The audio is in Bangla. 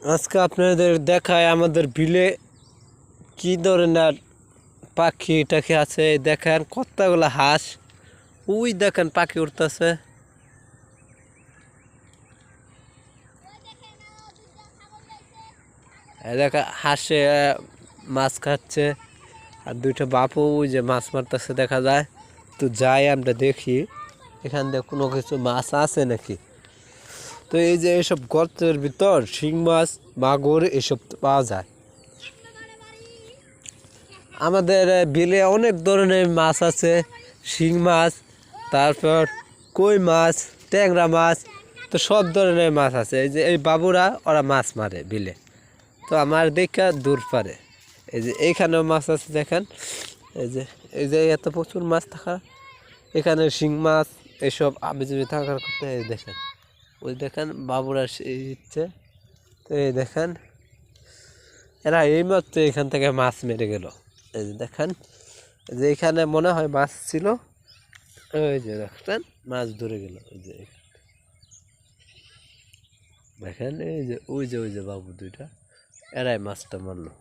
আজকে আপনাদের দেখায় আমাদের বিলে কি ধরনের পাখি টাখি আছে, দেখেন কতগুলো হাঁস। ওই দেখেন পাখি উঠতেছে দেখেন হাঁসে মাছ খাচ্ছে। আর দুইটা বাপু ওই যে মাছ মারতেছে, দেখা যায়। তো যাই আমরা দেখি, এখান দিয়ে কোনো কিছু মাছ আছে নাকি? তো এই যে এইসব গর্তের ভিতর শিং মাছ, মাগুর এসব পাওয়া যায়। আমাদের বিলে অনেক ধরনের মাছ আছে, শিং মাছ, তারপর কই মাছ, ট্যাংরা মাছ, তো সব ধরনের মাছ আছে। এই যে এই বাবুরা, ওরা মাছ মারে বিলে। তো আমার দেখা দূর পারে। এই যে এইখানেও মাছ আছে, দেখেন। এই যে এই যে এত প্রচুর মাছ থাকা। এখানে শিং মাছ, এসব আবিজবি থাকার কথা দেখেন। ওই দেখেন বাবুরা ইচ্ছে তো এই দেখেন, এরা এইমাত্র এখান থেকে মাছ মেরে গেল। এই যে দেখেন যে এখানে মনে হয় মাছ ছিল। ওই যে দেখেন, মাছ ধরে গেল। ওই যে দেখেন, এই যে, ওই যে ওই যে বাবু দুইটা, এরাই মাছটা মারলো।